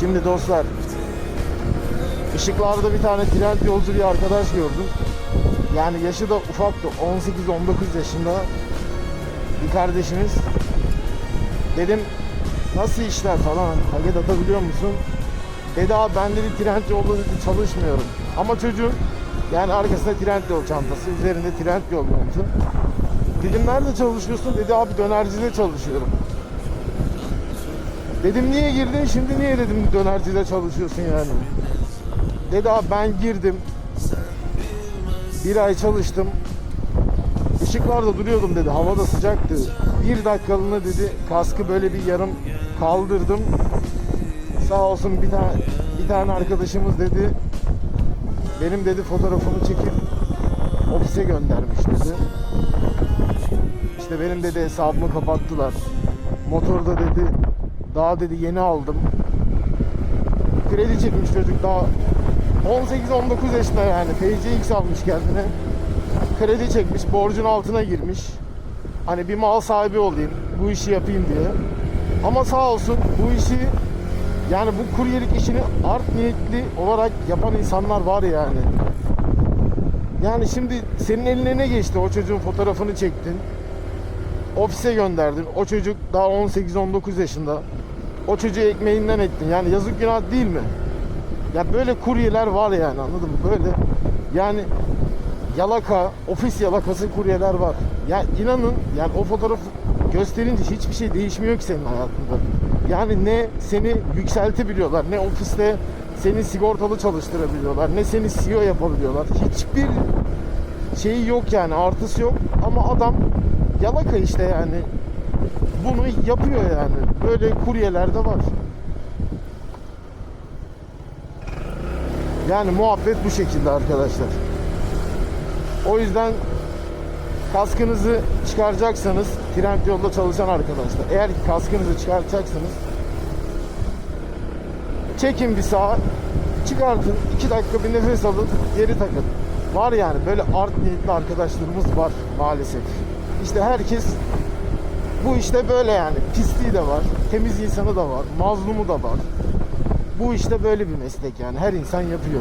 Şimdi dostlar ışıklarda bir tane trend yolcu bir arkadaş gördüm. Yani yaşı da ufaktı. 18-19 yaşında bir kardeşimiz. Dedim nasıl işler falan paket atabiliyor musun? Dedi abi ben dedi trend yolda dedi çalışmıyorum. Ama çocuğun yani arkasında trend yol çantası, üzerinde trend yol montu. Dedim nerede çalışıyorsun? Dedi abi dönercide çalışıyorum. Dedim niye girdin? Şimdi niye dedim dönercide çalışıyorsun yani? Dedi abi ben girdim. Bir ay çalıştım. Işıklarda duruyordum dedi. Hava da sıcaktı. Bir dakikalığına dedi kaskı böyle bir yarım kaldırdım. Sağ olsun bir tane bir tane arkadaşımız dedi. Benim dedi fotoğrafımı çekip ofise göndermiş dedi. İşte benim dedi hesabımı kapattılar. Motorda dedi daha dedi yeni aldım. Kredi çekmiş çocuk daha 18-19 yaşında yani. PCX almış kendine. Kredi çekmiş, borcun altına girmiş. Hani bir mal sahibi olayım, bu işi yapayım diye. Ama sağ olsun bu işi yani bu kuryelik işini art niyetli olarak yapan insanlar var yani. Yani şimdi senin eline ne geçti? O çocuğun fotoğrafını çektin. Ofise gönderdin. O çocuk daha 18-19 yaşında. O çocuğu ekmeğinden ettin. Yani yazık günah değil mi? Ya böyle kuryeler var yani anladın mı? Böyle yani yalaka, ofis yalakası kuryeler var. Ya inanın yani o fotoğrafı gösterince hiçbir şey değişmiyor ki senin hayatında. Yani ne seni yükseltebiliyorlar, ne ofiste seni sigortalı çalıştırabiliyorlar, ne seni CEO yapabiliyorlar. Hiçbir şeyi yok yani, artısı yok. Ama adam yalaka işte yani. Bunu yapıyor yani. Böyle kuryeler de var. Yani muhabbet bu şekilde arkadaşlar. O yüzden kaskınızı çıkaracaksanız trend yolda çalışan arkadaşlar. Eğer kaskınızı çıkartacaksanız çekin bir sağa çıkartın. iki dakika bir nefes alın geri takın. Var yani böyle art niyetli arkadaşlarımız var maalesef. İşte herkes bu işte böyle yani. Pisliği de var, temiz insanı da var, mazlumu da var. Bu işte böyle bir meslek yani. Her insan yapıyor.